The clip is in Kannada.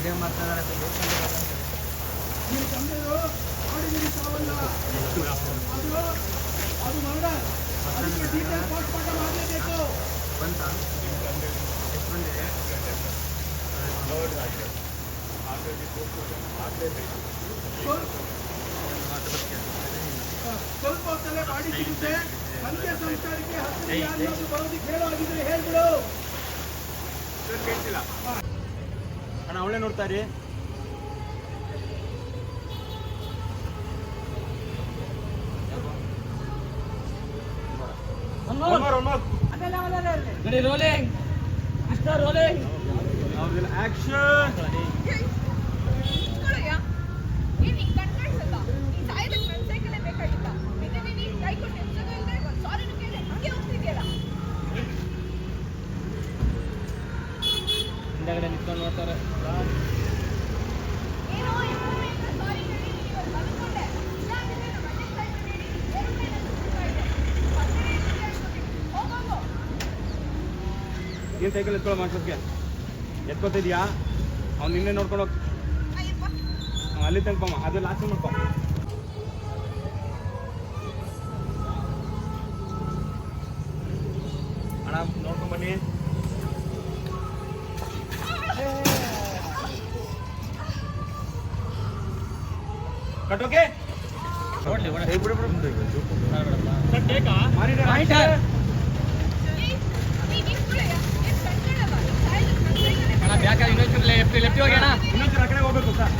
ಇದೇ ಮಾತಾಡೋದು ನೀವು ತಂದೆಯು ಮಾಡಿದಿರಿ ಸಾವನ್ನ ಅದು ಅದು ಮರಣ ಅದಕ್ಕೆ ಡೀಟೇಲ್ ಪೋಸ್ಟ್ ಮಾರ್ಟಮ್ ಮಾಡಲೇಬೇಕು ಬಂತ ಎಷ್ಟು ಬಂದಿದೆ ಸ್ವಲ್ಪ ಹೊತ್ತಲ್ಲೇ ಬಾಡಿ ಸಿಗುತ್ತೆ ಅಂತ್ಯ ಸಂಸ್ಕಾರಕ್ಕೆ ಹತ್ತು ಯಾರು ಬರೋದಕ್ಕೆ ಹೇಳೋಗಿದ್ರೆ ಹೇಳ್ಬಿಡು ಅಣ್ಣ ರೋಲಿಂಗ್ ನೋಡ್ತಾ ಇರಿ ಆಕ್ಷನ್ ಇರ್ತೀಯ ನಿಂತ್ಕೊಂಡು ನೋಡ್ತಾರೆ. ನೀನು ಸೈಕಲ್ ಎತ್ಕೊಳ್ಳೋ ಮಾಡ್ಸೋಕ್ಕೆ ಎತ್ಕೊತಿದ್ಯಾ? ಅವ್ನು ನಿನ್ನೆ ನೋಡ್ಕೊಂಡು ಹೋಗ್. ಅಲ್ಲಿ ತನಕಮ್ಮ ಅದು ಲಾಸ್ಟ್ ಮಾಡ್ಕೊ ಅಣ್ಣ, ನೋಡ್ಕೊಂಡ್ ಬೇಕಾದ್ರೆ ಇನ್ನೊಂದು ಲೆಫ್ಟ್ ಲೆಫ್ಟ್ ಹೋಗಿ ಅಣ್ಣ. ಇನ್ನೊಂದ್ಸಲ ಆ ಕಡೆ ಹೋಗ್ಬೇಕು ಸರ್